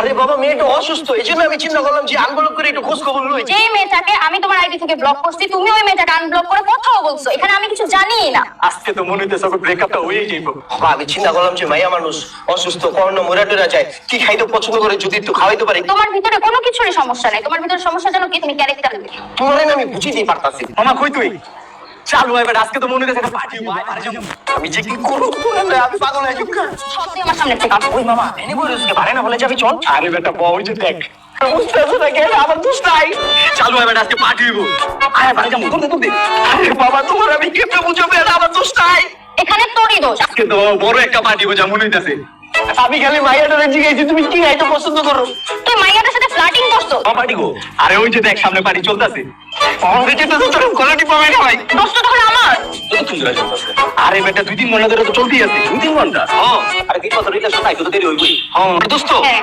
আরে বাবা মেয়েটা অসুস্থ এই জন্য আমি চিন্তা করলাম যে আনবলক করে একটু খোঁজ খবর লই যেই মেয়েটাকে আমি তোমার আইডি থেকে ব্লক করছি তুমি ওই মেয়েটাকে আনব্লক করে কথাও বলছো? এখানে আমি কিছু জানিই না। আজকে তো মনে হইতেছে ব্রেকআপটা হয়েই যাইব। বাবা আমি চিন্তা করলাম যে মাইয়া মানুষ অসুস্থ কর্ণ মোরা টোরা যায় কি খাইতে পছন্দ করে যদি একটু খাওয়াইতে পারি? তোমার ভিতরে কোনো কিছুরই সমস্যা নাই তোমার ভিতরে সমস্যা যেন কি তুমি ক্যারেক্টার। তোমার না আমি বুঝিতেই পারতাছি। না। মামা কই তুই? চালু এবার আজকে তো মনে পার্টি আমি যে কি করব আমি পাগল হয়ে যাব। তুই আমার সামনে থেকে ওই মামা এনে বলে পারে না বলে যাবি চল। আরে বেটা বউ যে দেখ। বুঝতেছো না কেন আমার দোষ নাই। চালু এবার আজকে পার্টি হইব। আরে বাড়ি যাব তুলতে তুলতে আরে বাবা তোমার আমি কেমনে বুঝাবো এটা আমার দোষ নাই। এখানে তোরই দোষ। আজকে তো বড় একটা পার্টি যা মনে হইতেছে। আমি খালি মাইয়াটারে জিজ্ঞাসি তুমি কি গাইতে পছন্দ করো? তুই মাইয়াটার সাথে ফ্লার্টিং করছ? পার্টি গো আরে ওই যে দেখ সামনে পার্টি চলতেছে। আমাকে তো তোর কোয়ালিটি পাবে না ভাই। দোস্ত তখন আমার। আরে বেটা দুই তিন ঘণ্টা ধরে তো চলতেই আছে। দুই তিন ঘণ্টা? হ্যাঁ। আরে কি মতো রিলেশন নাই তো দেরি হইবই। হ্যাঁ। দোস্ত হ্যাঁ।